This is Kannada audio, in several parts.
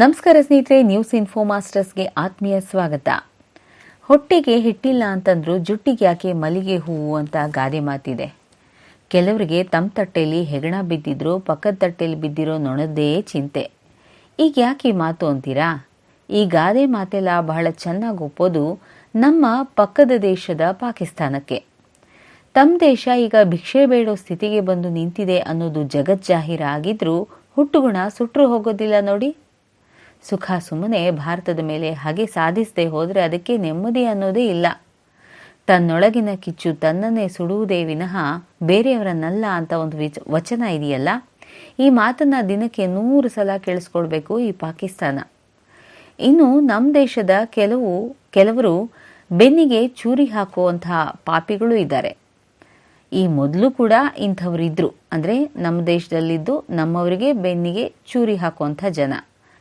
ನಮಸ್ಕಾರ ಸ್ನೇಹಿತರೆ ನ್ಯೂಸ್ ಇನ್ಫೋ ಮಾಸ್ಟರ್ಸ್ಗೆ ಆತ್ಮೀಯ ಸ್ವಾಗತ. ಹೊಟ್ಟೆಗೆ ಹಿಟ್ಟಿಲ್ಲ ಅಂತಂದ್ರು ಜುಟ್ಟಿಗೆ ಯಾಕೆ ಮಲ್ಲಿಗೆ ಹೂವು ಅಂತ ಗಾದೆ ಮಾತಿದೆ. ಕೆಲವರಿಗೆ ತಮ್ಮ ತಟ್ಟೆಯಲ್ಲಿ ಹೆಗಣ ಬಿದ್ದಿದ್ರು ಪಕ್ಕದ ತಟ್ಟೆಯಲ್ಲಿ ಬಿದ್ದಿರೋ ನೊಣದೇ ಚಿಂತೆ. ಈಗ ಯಾಕೆ ಮಾತು ಅಂತೀರಾ? ಈ ಗಾದೆ ಮಾತೆಲ್ಲ ಬಹಳ ಚೆನ್ನಾಗಿ ಒಪ್ಪೋದು ನಮ್ಮ ಪಕ್ಕದ ದೇಶದ ಪಾಕಿಸ್ತಾನಕ್ಕೆ. ತಮ್ಮ ದೇಶ ಈಗ ಭಿಕ್ಷೆ ಬೇಡೋ ಸ್ಥಿತಿಗೆ ಬಂದು ನಿಂತಿದೆ ಅನ್ನೋದು ಜಗಜ್ಜಾಹಿರ ಆಗಿದ್ರೂ ಹುಟ್ಟುಗುಣ ಸುಟ್ಟರು ಹೋಗೋದಿಲ್ಲ ನೋಡಿ. ಸುಖ ಸುಮ್ಮನೆ ಭಾರತದ ಮೇಲೆ ಹಾಗೆ ಸಾಧಿಸದೆ ಹೋದರೆ ಅದಕ್ಕೆ ನೆಮ್ಮದಿ ಅನ್ನೋದೇ ಇಲ್ಲ. ತನ್ನೊಳಗಿನ ಕಿಚ್ಚು ತನ್ನನ್ನೇ ಸುಡುವುದೇ ವಿನಃ ಬೇರೆಯವರನ್ನಲ್ಲ ಅಂತ ಒಂದು ವಿಚ, ವಚನ ಇದೆಯಲ್ಲ? ಈ ಮಾತನ್ನ ದಿನಕ್ಕೆ ನೂರು ಸಲ ಕೇಳಿಸ್ಕೊಳ್ಬೇಕು ಈ ಪಾಕಿಸ್ತಾನ. ಇನ್ನು ನಮ್ಮ ದೇಶದ ಕೆಲವು, ಕೆಲವರು ಬೆನ್ನಿಗೆ ಚೂರಿ ಹಾಕುವಂತಹ ಪಾಪಿಗಳು ಇದ್ದಾರೆ. ಈ ಮೊದಲು ಕೂಡ ಇಂಥವರಿದ್ರು. ಅಂದರೆ ನಮ್ಮ ದೇಶದಲ್ಲಿದ್ದು ನಮ್ಮವರಿಗೆ ಬೆನ್ನಿಗೆ ಚೂರಿ ಹಾಕುವಂಥ ಜನ.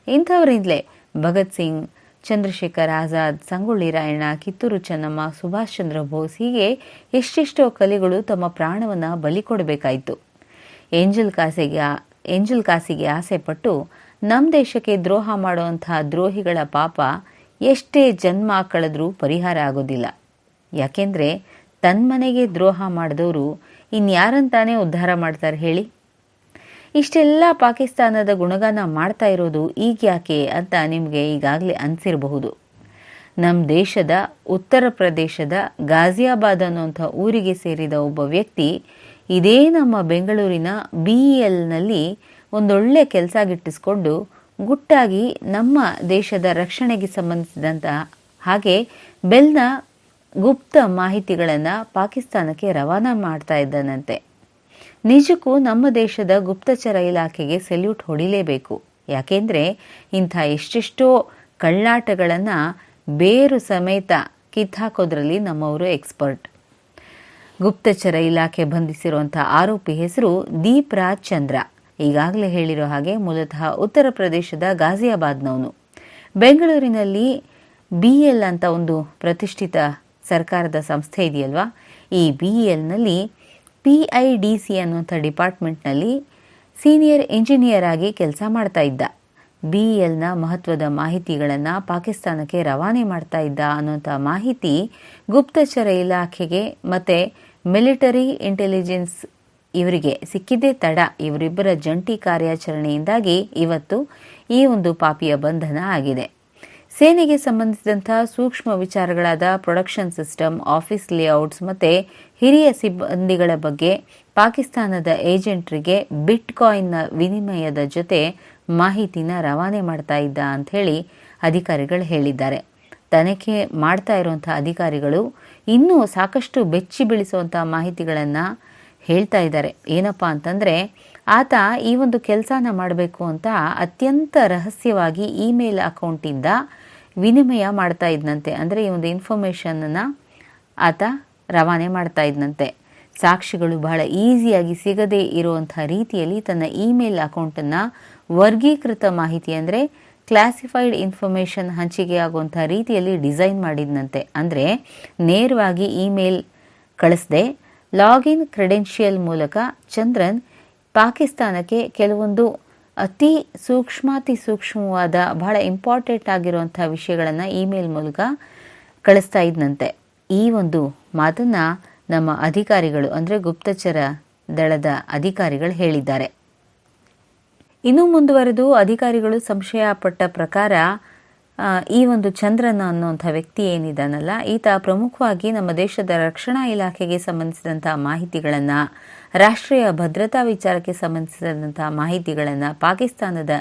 ಇಂಥವರಿಂದಲೇ ಭಗತ್ ಸಿಂಗ್, ಚಂದ್ರಶೇಖರ್ ಆಜಾದ್, ಸಂಗೊಳ್ಳಿ ರಾಯಣ್ಣ, ಕಿತ್ತೂರು ಚೆನ್ನಮ್ಮ, ಸುಭಾಷ್ ಚಂದ್ರ ಬೋಸ್ ಹೀಗೆ ಎಷ್ಟೆಷ್ಟೋ ಕಲೆಗಳು ತಮ್ಮ ಪ್ರಾಣವನ್ನು ಬಲಿ ಕೊಡಬೇಕಾಯಿತು. ಏಂಜಲ್ ಕಾಸಿಗೆ ಏಂಜಲ್ ಕಾಸಿಗೆ ಆಸೆ ಪಟ್ಟು ನಮ್ಮ ದೇಶಕ್ಕೆ ದ್ರೋಹ ಮಾಡುವಂತಹ ದ್ರೋಹಿಗಳ ಪಾಪ ಎಷ್ಟೇ ಜನ್ಮ ಕಳೆದ್ರೂ ಪರಿಹಾರ ಆಗೋದಿಲ್ಲ. ಯಾಕೆಂದರೆ ತನ್ಮನೆಗೆ ದ್ರೋಹ ಮಾಡಿದವರು ಇನ್ಯಾರಂತಾನೆ ಉದ್ಧಾರ ಮಾಡ್ತಾರೆ ಹೇಳಿ. ಇಷ್ಟೆಲ್ಲ ಪಾಕಿಸ್ತಾನದ ಗುಣಗಾನ ಮಾಡ್ತಾ ಇರೋದು ಈಗ ಯಾಕೆ ಅಂತ ನಿಮಗೆ ಈಗಾಗಲೇ ಅನಿಸಿರಬಹುದು. ನಮ್ಮ ದೇಶದ, ಉತ್ತರ ಪ್ರದೇಶದ ಗಾಜಿಯಾಬಾದ್ ಅನ್ನುವಂಥ ಊರಿಗೆ ಸೇರಿದ ಒಬ್ಬ ವ್ಯಕ್ತಿ ಇದೇ ನಮ್ಮ ಬೆಂಗಳೂರಿನ ಬಿ ಎಲ್ನಲ್ಲಿ ಒಂದೊಳ್ಳೆ ಕೆಲಸ ಗಿಟ್ಟಿಸ್ಕೊಂಡು ಗುಟ್ಟಾಗಿ ನಮ್ಮ ದೇಶದ ರಕ್ಷಣೆಗೆ ಸಂಬಂಧಿಸಿದಂತಹ ಹಾಗೆ ಬೆಲ್ನ ಗುಪ್ತ ಮಾಹಿತಿಗಳನ್ನು ಪಾಕಿಸ್ತಾನಕ್ಕೆ ರವಾನಾ ಮಾಡ್ತಾ ಇದ್ದಾನಂತೆ. ನಿಜಕ್ಕೂ ನಮ್ಮ ದೇಶದ ಗುಪ್ತಚರ ಇಲಾಖೆಗೆ ಸೆಲ್ಯೂಟ್ ಹೊಡಿಲೇಬೇಕು. ಯಾಕೆಂದರೆ ಇಂಥ ಎಷ್ಟೆಷ್ಟೋ ಕಳ್ಳಾಟಗಳನ್ನು ಬೇರು ಸಮೇತ ಕಿತ್ತಾಕೋದ್ರಲ್ಲಿ ನಮ್ಮವರು ಎಕ್ಸ್ಪರ್ಟ್. ಗುಪ್ತಚರ ಇಲಾಖೆ ಬಂಧಿಸಿರುವಂಥ ಆರೋಪಿ ಹೆಸರು ದೀಪ್ ರಾಜ್ ಚಂದ್ರ. ಈಗಾಗಲೇ ಹೇಳಿರೋ ಹಾಗೆ ಮೂಲತಃ ಉತ್ತರ ಪ್ರದೇಶದ ಗಾಜಿಯಾಬಾದ್ನವನು ಬೆಂಗಳೂರಿನಲ್ಲಿ ಬಿ ಎಲ್ ಅಂತ ಒಂದು ಪ್ರತಿಷ್ಠಿತ ಸರ್ಕಾರದ ಸಂಸ್ಥೆ ಇದೆಯಲ್ವಾ? ಈ ಬಿ ಎಲ್ನಲ್ಲಿ ಪಿ ಐ ಡಿ ಸಿ ಅನ್ನುವಂಥ ಡಿಪಾರ್ಟ್ಮೆಂಟ್ನಲ್ಲಿ ಸೀನಿಯರ್ ಇಂಜಿನಿಯರ್ ಆಗಿ ಕೆಲಸ ಮಾಡ್ತಾ ಇದ್ದ. ಬಿ ಎಲ್ನ ಮಹತ್ವದ ಮಾಹಿತಿಗಳನ್ನು ಪಾಕಿಸ್ತಾನಕ್ಕೆ ರವಾನೆ ಮಾಡ್ತಾ ಇದ್ದ ಅನ್ನುವಂಥ ಮಾಹಿತಿ ಗುಪ್ತಚರ ಇಲಾಖೆಗೆ ಮತ್ತು ಮಿಲಿಟರಿ ಇಂಟೆಲಿಜೆನ್ಸ್ ಇವರಿಗೆ ಸಿಕ್ಕಿದ್ದೇ ತಡ. ಇವರಿಬ್ಬರ ಜಂಟಿ ಕಾರ್ಯಾಚರಣೆಯಿಂದಾಗಿ ಇವತ್ತು ಈ ಒಂದು ಪಾಪಿಯ ಬಂಧನ ಆಗಿದೆ. ಸೇನೆಗೆ ಸಂಬಂಧಿಸಿದಂಥ ಸೂಕ್ಷ್ಮ ವಿಚಾರಗಳಾದ ಪ್ರೊಡಕ್ಷನ್ ಸಿಸ್ಟಮ್ ಆಫೀಸ್ ಲೇಔಟ್ಸ್ ಮತ್ತು ಹಿರಿಯ ಸಿಬ್ಬಂದಿಗಳ ಬಗ್ಗೆ ಪಾಕಿಸ್ತಾನದ ಏಜೆಂಟ್ರಿಗೆ ಬಿಟ್ ಕಾಯಿನ್ನ ವಿನಿಮಯದ ಜೊತೆ ಮಾಹಿತಿನ ರವಾನೆ ಮಾಡ್ತಾ ಇದ್ದ ಹೇಳಿ ಅಧಿಕಾರಿಗಳು ಹೇಳಿದ್ದಾರೆ. ತನಿಖೆ ಮಾಡ್ತಾ ಇರುವಂಥ ಅಧಿಕಾರಿಗಳು ಇನ್ನೂ ಸಾಕಷ್ಟು ಬೆಚ್ಚಿ ಬೀಳಿಸುವಂಥ ಮಾಹಿತಿಗಳನ್ನು ಹೇಳ್ತಾ ಇದ್ದಾರೆ. ಏನಪ್ಪ ಅಂತಂದರೆ ಆತ ಈ ಒಂದು ಕೆಲಸನ ಮಾಡಬೇಕು ಅಂತ ಅತ್ಯಂತ ರಹಸ್ಯವಾಗಿ ಇಮೇಲ್ ಅಕೌಂಟಿಂದ ವಿನಿಮಯ ಮಾಡ್ತಾ ಇದ್ನಂತೆ. ಅಂದರೆ ಈ ಒಂದು ಇನ್ಫಾರ್ಮೇಷನನ್ನು ಆತ ರವಾನೆ ಮಾಡ್ತಾ ಇದ್ನಂತೆ. ಸಾಕ್ಷಿಗಳು ಬಹಳ ಈಸಿಯಾಗಿ ಸಿಗದೇ ಇರುವಂತಹ ರೀತಿಯಲ್ಲಿ ತನ್ನ ಇಮೇಲ್ ಅಕೌಂಟನ್ನು ವರ್ಗೀಕೃತ ಮಾಹಿತಿ ಅಂದರೆ ಕ್ಲಾಸಿಫೈಡ್ ಇನ್ಫಾರ್ಮೇಷನ್ ಹಂಚಿಕೆ ಆಗುವಂಥ ರೀತಿಯಲ್ಲಿ ಡಿಸೈನ್ ಮಾಡಿದ್ನಂತೆ. ಅಂದರೆ ನೇರವಾಗಿ ಇಮೇಲ್ ಕಳಿಸದೆ ಲಾಗಿನ್ ಕ್ರೆಡೆನ್ಷಿಯಲ್ ಮೂಲಕ ಚಂದ್ರನ್ ಪಾಕಿಸ್ತಾನಕ್ಕೆ ಕೆಲವೊಂದು ಅತಿ ಸೂಕ್ಷ್ಮಾತಿ ಸೂಕ್ಷ್ಮವಾದ, ಬಹಳ ಇಂಪಾರ್ಟೆಂಟ್ ಆಗಿರುವಂಥ ವಿಷಯಗಳನ್ನು ಇಮೇಲ್ ಮೂಲಕ ಕಳಿಸ್ತಾ ಇದ್ನಂತೆ. ಈ ಒಂದು ಮಾತನ್ನು ನಮ್ಮ ಅಧಿಕಾರಿಗಳು, ಅಂದರೆ ಗುಪ್ತಚರ ದಳದ ಅಧಿಕಾರಿಗಳು ಹೇಳಿದ್ದಾರೆ. ಇನ್ನು ಮುಂದುವರೆದು ಅಧಿಕಾರಿಗಳು ಸಂಶಯಪಟ್ಟ ಪ್ರಕಾರ ಈ ಒಂದು ಚಂದ್ರನ ಅನ್ನುವಂಥ ವ್ಯಕ್ತಿ ಏನಿದ್ದಾನಲ್ಲ ಈತ ಪ್ರಮುಖವಾಗಿ ನಮ್ಮ ದೇಶದ ರಕ್ಷಣಾ ಇಲಾಖೆಗೆ ಸಂಬಂಧಿಸಿದಂಥ ಮಾಹಿತಿಗಳನ್ನು ರಾಷ್ಟ್ರೀಯ ಭದ್ರತಾ ವಿಚಾರಕ್ಕೆ ಸಂಬಂಧಿಸಿದಂತಹ ಮಾಹಿತಿಗಳನ್ನು ಪಾಕಿಸ್ತಾನದ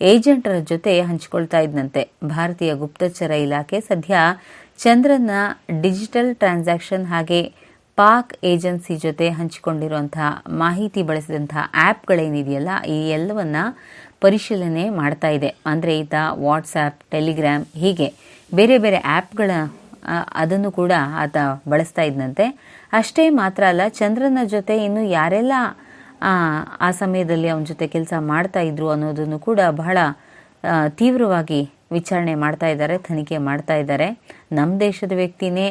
ಏಜೆಂಟರ ಜೊತೆ ಹಂಚಿಕೊಳ್ತಾ ಇದ್ದಂತೆ ಭಾರತೀಯ ಗುಪ್ತಚರ ಇಲಾಖೆ ಸದ್ಯ ಚಂದ್ರನ ಡಿಜಿಟಲ್ ಟ್ರಾನ್ಸಾಕ್ಷನ್ ಹಾಗೆ ಪಾಕ್ ಏಜೆನ್ಸಿ ಜೊತೆ ಹಂಚಿಕೊಂಡಿರುವಂತಹ ಮಾಹಿತಿ ಬಳಸಿದಂತಹ ಆ್ಯಪ್ಗಳೇನಿದೆಯಲ್ಲ, ಈ ಎಲ್ಲವನ್ನ ಪರಿಶೀಲನೆ ಮಾಡ್ತಾ ಇದೆ. ಅಂದರೆ ಈತ ವಾಟ್ಸಾಪ್ ಟೆಲಿಗ್ರಾಮ್ ಹೀಗೆ ಬೇರೆ ಬೇರೆ ಆ್ಯಪ್ಗಳ ಅದನ್ನು ಕೂಡ ಆತ ಬಳಸ್ತಾ ಇದ್ದಂತೆ ಅಷ್ಟೇ ಮಾತ್ರ ಅಲ್ಲ, ಚಂದ್ರನ ಜೊತೆ ಇನ್ನು ಯಾರೆಲ್ಲ, ಆ ಸಮಯದಲ್ಲಿ ಅವನ ಜೊತೆ ಕೆಲಸ ಮಾಡ್ತಾ ಇದ್ರು ಅನ್ನೋದನ್ನು ಕೂಡ ಬಹಳ ತೀವ್ರವಾಗಿ ವಿಚಾರಣೆ ಮಾಡ್ತಾ ಇದ್ದಾರೆ, ತನಿಖೆ ಮಾಡ್ತಾ ಇದ್ದಾರೆ. ನಮ್ಮ ದೇಶದ ವ್ಯಕ್ತಿನೇ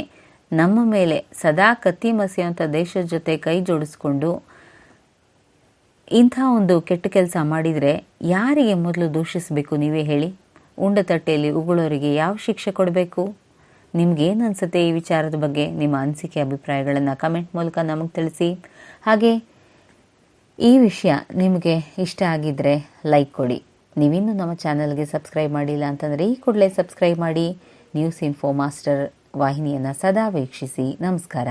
ನಮ್ಮ ಮೇಲೆ ಸದಾ ಕತ್ತಿ ಮಸೆಯುವಂಥ ದೇಶದ ಜೊತೆ ಕೈ ಜೋಡಿಸ್ಕೊಂಡು ಇಂಥ ಒಂದು ಕೆಟ್ಟ ಕೆಲಸ ಮಾಡಿದರೆ ಯಾರಿಗೆ ಮೊದಲು ದೂಷಿಸಬೇಕು ನೀವೇ ಹೇಳಿ? ಉಂಡ ತಟ್ಟೆಯಲ್ಲಿ ಉಗುಳೋರಿಗೆ ಯಾವ ಶಿಕ್ಷೆ ಕೊಡಬೇಕು? ನಿಮ್ಗೇನು ಅನಿಸುತ್ತೆ ಈ ವಿಚಾರದ ಬಗ್ಗೆ ನಿಮ್ಮ ಅನಿಸಿಕೆ, ಅಭಿಪ್ರಾಯಗಳನ್ನು ಕಮೆಂಟ್ ಮೂಲಕ ನಮಗೆ ತಿಳಿಸಿ. ಹಾಗೆ, ಈ ವಿಷಯ ನಿಮಗೆ ಇಷ್ಟ ಆಗಿದ್ದರೆ ಲೈಕ್ ಕೊಡಿ. ನೀವಿನ್ನೂ ನಮ್ಮ ಚಾನಲ್ಗೆ ಸಬ್ಸ್ಕ್ರೈಬ್ ಮಾಡಿಲ್ಲ ಅಂತಂದರೆ ಈ ಕೂಡಲೇ ಸಬ್ಸ್ಕ್ರೈಬ್ ಮಾಡಿ. ನ್ಯೂಸ್ ಇನ್ಫೋ ಮಾಸ್ಟರ್ ವಾಹಿನಿಯನ್ನು ಸದಾ ವೀಕ್ಷಿಸಿ. ನಮಸ್ಕಾರ.